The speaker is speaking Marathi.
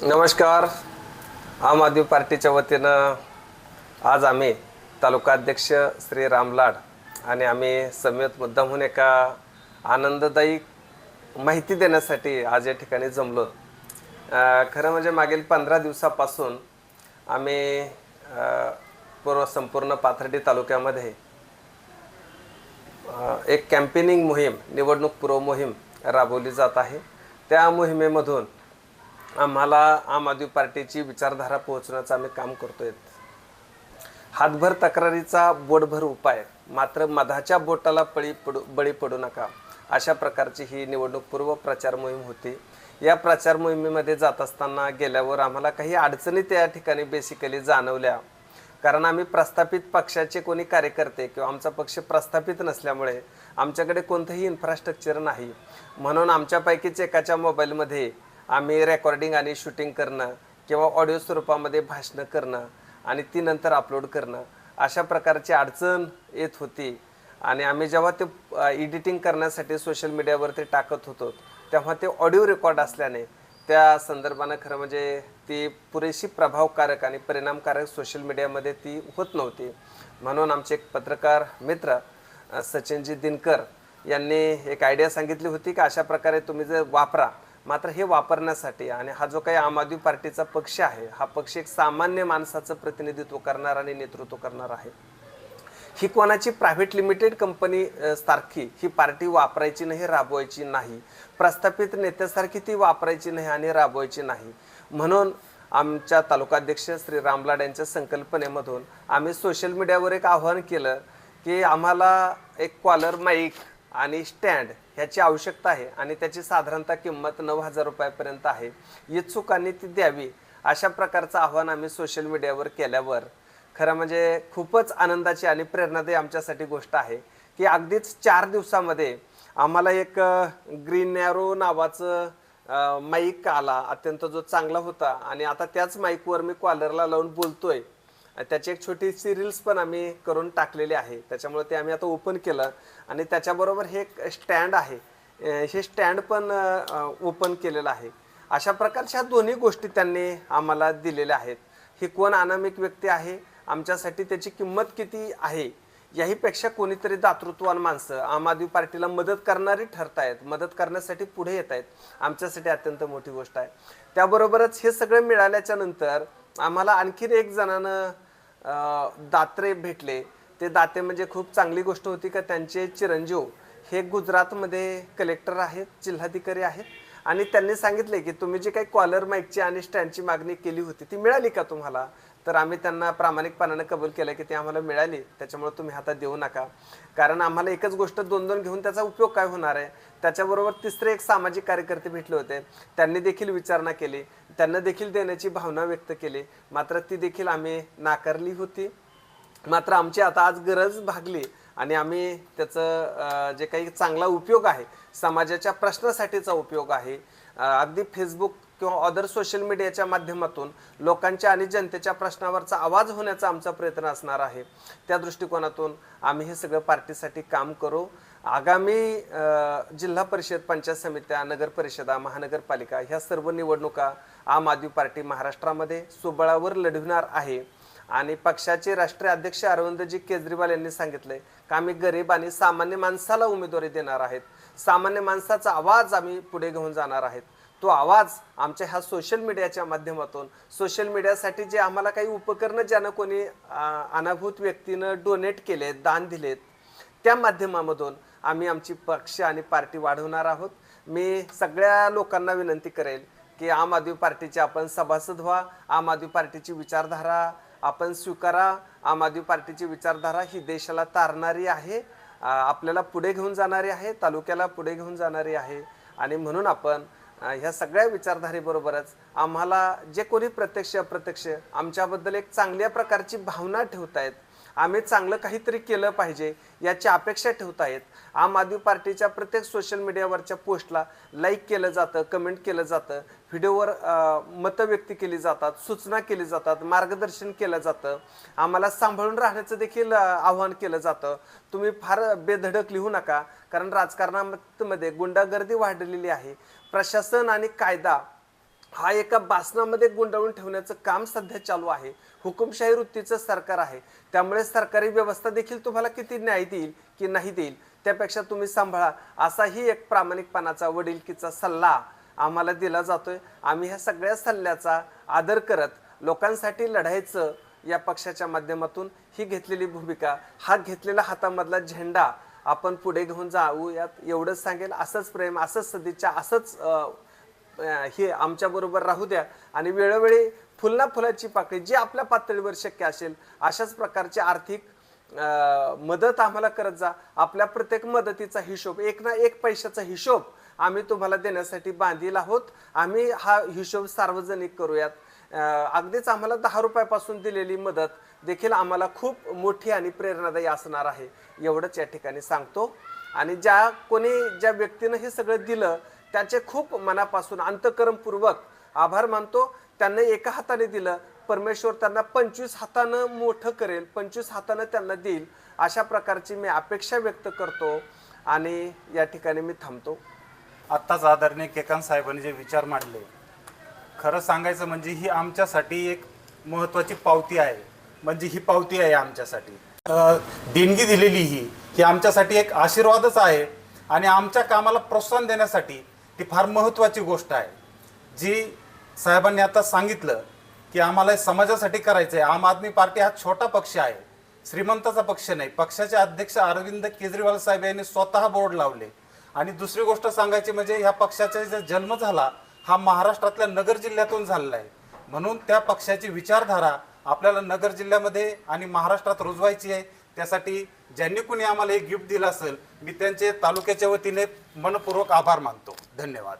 नमस्कार. आम आदमी पार्टीच्या वतीनं आज आम्ही तालुका अध्यक्ष श्री रामलाड आणि आम्ही समेत मुद्दामहून एका आनंददायी माहिती देण्यासाठी आज या ठिकाणी जमलो. खरं म्हणजे मागील पंधरा दिवसापासून आम्ही पूर्व संपूर्ण पाथर्डी तालुक्यामध्ये एक कॅम्पेनिंग मोहीम निवडणूक पूर्व मोहीम राबवली जात आहे. त्या मोहिमेमधून आम्हाला आम आदमी पार्टीची विचारधारा पोहोचवण्याचं आम्ही काम करतोय. हातभर तक्रारीचा बोटभर उपाय मात्र मधाच्या बोटाला पळी पडू बळी पडू नका. अशा प्रकारची ही निवडणूक पूर्व प्रचार मोहीम होती. या प्रचार मोहिमेमध्ये जात असताना गेल्यावर आम्हाला काही अडचणी त्या ठिकाणी बेसिकली जाणवल्या. कारण आम्ही प्रस्थापित पक्षाचे कोणी कार्यकर्ते किंवा आमचा पक्ष प्रस्थापित नसल्यामुळे आमच्याकडे कोणतंही इन्फ्रास्ट्रक्चर नाही. म्हणून आमच्यापैकीच एकाच्या मोबाईलमध्ये आम्ही रेकॉर्डिंग आणि शूटिंग करणं किंवा ऑडिओ स्वरूपामध्ये भाषणं करणं आणि ती नंतर अपलोड करणं अशा प्रकारची अडचण येत होती. आणि आम्ही जेव्हा ते एडिटिंग करण्यासाठी सोशल मीडियावरती टाकत होतो तेव्हा ते ऑडिओ रेकॉर्ड असल्याने त्या संदर्भानं खरं म्हणजे ती पुरेशी प्रभावकारक आणि परिणामकारक सोशल मीडियामध्ये ती होत नव्हती. म्हणून आमचे एक पत्रकार मित्र सचिनजी दिनकर यांनी एक आयडिया सांगितली होती की अशा प्रकारे तुम्ही जर वापरा मात्र हे वापरण्यासाठी आणि हा जो काही आम आदमी पार्टीचा पक्ष आहे हा पक्ष एक सामान्य माणसाचं प्रतिनिधित्व करणार आणि नेतृत्व करणार आहे. ही कोणाची प्रायव्हेट लिमिटेड कंपनी सारखी ही पार्टी वापरायची नाही राबवायची नाही. प्रस्थापित नेत्यासारखी ती वापरायची नाही आणि राबवायची नाही. म्हणून आमच्या तालुकाध्यक्ष श्री रामलाड यांच्या संकल्पनेमधून आम्ही सोशल मीडियावर एक आव्हान केलं की आम्हाला एक कॉलर माईक आणि स्टँड ह्याची आवश्यकता आहे आणि त्याची साधारणतः किंमत नऊ हजार रुपयापर्यंत आहे. इच्छुकांनी ती द्यावी अशा प्रकारचं आव्हान आम्ही सोशल मीडियावर केल्यावर खरं म्हणजे खूपच आनंदाची आणि प्रेरणादायी आमच्यासाठी गोष्ट आहे की अगदीच चार दिवसामध्ये आम्हाला एक ग्रीन नॅरो नावाचं माईक आला. अत्यंत जो चांगला होता आणि आता त्याच माईकवर मी कॉलरला लावून बोलतोय. त्याची एक छोटीशी रील्स पण आम्ही करून टाकलेली आहे. त्याच्यामुळे ते आम्ही आता ओपन केलं. आणि त्याच्याबरोबर हे एक स्टँड आहे. हे स्टँड पण ओपन केलेलं आहे. अशा प्रकारच्या दोन्ही गोष्टी त्यांनी आम्हाला दिलेल्या आहेत. ही कोण अनामिक व्यक्ती आहे? आमच्यासाठी त्याची किंमत किती आहे? याहीपेक्षा कोणीतरी दातृत्वान माणसं आम आदमी पार्टीला मदत करणारी ठरतायत. मदत करण्यासाठी पुढे येत आहेत आमच्यासाठी अत्यंत मोठी गोष्ट आहे. त्याबरोबरच हे सगळं मिळाल्याच्या नंतर आम्हाला आणखीन एक जणानं दात्रे भेटले. ते दाते म्हणजे खूप चांगली गोष्ट होती का त्यांचे चिरंजीव हे गुजरातमध्ये कलेक्टर आहेत जिल्हाधिकारी आहेत. आणि त्यांनी सांगितले की तुम्ही जे काही कॉलर माईकची आणि स्टँडची मागणी केली होती ती मिळाली का तुम्हाला? तर आम्ही त्यांना प्रामाणिकपणानं कबूल केलं की ती आम्हाला मिळाली. त्याच्यामुळे तुम्ही हातात देऊ नका. कारण आम्हाला एकच गोष्ट दोन दोन घेऊन त्याचा उपयोग काय होणार आहे? त्याच्याबरोबर तिसरे एक सामाजिक कार्यकर्ते भेटले होते. त्यांनी देखील विचारणा केली. त्यांना देखील देण्याची भावना व्यक्त केली. मात्र ती देखील आम्ही नाकारली होती. मात्र आमची आता आज गरज भागली आणि आम्ही त्याचं जे काही चांगला उपयोग आहे समाजाच्या प्रश्नासाठीचा उपयोग आहे अगदी फेसबुक किंवा अदर सोशल मीडियाच्या माध्यमातून लोकांच्या आणि जनतेच्या प्रश्नावरचा आवाज होण्याचा आमचा प्रयत्न असणार आहे. त्या दृष्टिकोनातून आम्ही हे सगळं पार्टीसाठी काम करू. आगामी जिल्हा परिषद पंचायत समित्या नगर परिषदा महानगरपालिका ह्या सर्व निवडणुका आम आदमी पार्टी महाराष्ट्रामध्ये सुबळावर लढविणार आहे. आणि पक्षाचे राष्ट्रीय अध्यक्ष अरविंदजी केजरीवाल यांनी सांगितलंय का आम्ही गरीब आणि सामान्य माणसाला उमेदवारी देणार आहेत? सामान्य माणसाचा आवाज आम्ही पुढे घेऊन जाणार आहेत. तो आवाज आमच्या ह्या सोशल मीडियाच्या माध्यमातून सोशल मीडियासाठी जे आम्हाला काही उपकरणं ज्यानं कोणी अनाभूत व्यक्तीनं डोनेट केलेत दान दिलेत त्या माध्यमामधून आम्ही आमची पक्ष आणि पार्टी वाढवणार आहोत. मी सगळ्या लोकांना विनंती करेल की आम आदमी पार्टीचे आपण सभासद व्हा आम आदमी पार्टीची विचारधारा आपण स्वीकारा आम आदमी पार्टीची विचारधारा ही देशाला तारणारी आहे आपल्याला पुढे घेऊन जाणारी आहे तालुक्याला पुढे घेऊन जाणारी आहे. आणि म्हणून आपण ह्या सगळ्या विचारधारेबरोबरच आम्हाला जे कोणी प्रत्यक्ष अप्रत्यक्ष आमच्याबद्दल एक चांगल्या प्रकारची भावना ठेवतायत आम्ही चांगलं काहीतरी केलं पाहिजे याची अपेक्षा ठेवत आहेत आम आदमी पार्टीच्या प्रत्येक सोशल मीडियावरच्या पोस्टला लाईक केलं जातं कमेंट केलं जातं व्हिडिओवर मतं व्यक्त केली जातात सूचना केली जातात मार्गदर्शन केलं जातं. आम्हाला सांभाळून राहण्याचं देखील आव्हान केलं जातं. तुम्ही फार बेधडक लिहू नका कारण राजकारणामध्ये गुंडागर्दी वाढलेली आहे. प्रशासन आणि कायदा हा एका बासनामध्ये गुंडाळून ठेवण्याचं काम सध्या चालू आहे. हुकुमशाही वृत्तीचं सरकार आहे. त्यामुळे सरकारी व्यवस्था देखील तुम्हाला किती न्याय देईल की नाही देईल त्यापेक्षा तुम्ही सांभाळा. असाही एक प्रामाणिकपणाचा वडीलकीचा सल्ला आम्हाला दिला जातोय. आम्ही ह्या सगळ्या सल्ल्याचा आदर करत लोकांसाठी लढायचं या पक्षाच्या माध्यमातून ही घेतलेली भूमिका हा घेतलेला हातामधला झेंडा आपण पुढे घेऊन जाऊ यात एवढंच सांगेल. असंच प्रेम असंच सदिच्छा असंच हे आमच्याबरोबर राहू द्या. आणि वेळोवेळी फुलना फुलाची पाकळी जी आपल्या पातळीवर शक्य असेल अशाच प्रकारची आर्थिक मदत आम्हाला करत जा. आपल्या प्रत्येक मदतीचा हिशोब एक ना एक पैशाचा हिशोब आम्ही तुम्हाला देण्यासाठी बांधील आहोत. आम्ही हा हिशोब सार्वजनिक करूयात. अगदीच आम्हाला दहा रुपयापासून दिलेली मदत देखील आम्हाला खूप मोठी आणि प्रेरणादायी असणार आहे. एवढंच या ठिकाणी सांगतो. आणि ज्या कोणी ज्या व्यक्तीनं हे सगळं दिलं त्यांचे खूप मनापासून अंतकरणपूर्वक आभार मानतो. त्यांना एका हाताने दिलं परमेश्वर त्यांना पंचवीस हातानं मोठं करेल पंचवीस हातानं त्यांना देईल अशा प्रकारची मी अपेक्षा व्यक्त करतो आणि या ठिकाणी मी थांबतो. आत्ताच आदरणीय केकांत साहेबांनी जे विचार मांडले खरं सांगायचं म्हणजे ही आमच्यासाठी एक महत्त्वाची पावती आहे. म्हणजे ही पावती आहे आमच्यासाठी. देणगी दिलेली ही ही आमच्यासाठी एक आशीर्वादच आहे. आणि आमच्या कामाला प्रोत्साहन देण्यासाठी ती फार महत्त्वाची गोष्ट आहे. जी साहेबांनी आता सांगितलं की आम्हाला समाजासाठी करायचं आहे आम आदमी पार्टी हा छोटा पक्ष आहे. श्रीमंताचा पक्ष नाही. पक्षाचे अध्यक्ष अरविंद केजरीवाल साहेब यांनी स्वतः बोर्ड लावले. आणि दुसरी गोष्ट सांगायची म्हणजे ह्या पक्षाचा जो जन्म झाला हा महाराष्ट्रातल्या नगर जिल्ह्यातून झालेला आहे. म्हणून त्या पक्षाची विचारधारा आपल्याला नगर जिल्ह्यामध्ये आणि महाराष्ट्रात रुजवायची आहे. त्यासाठी ज्यांनी कुणी आम्हाला हे गिफ्ट दिलं असेल मी त्यांचे तालुक्याच्या वतीने मनपूर्वक आभार मानतो. धन्यवाद.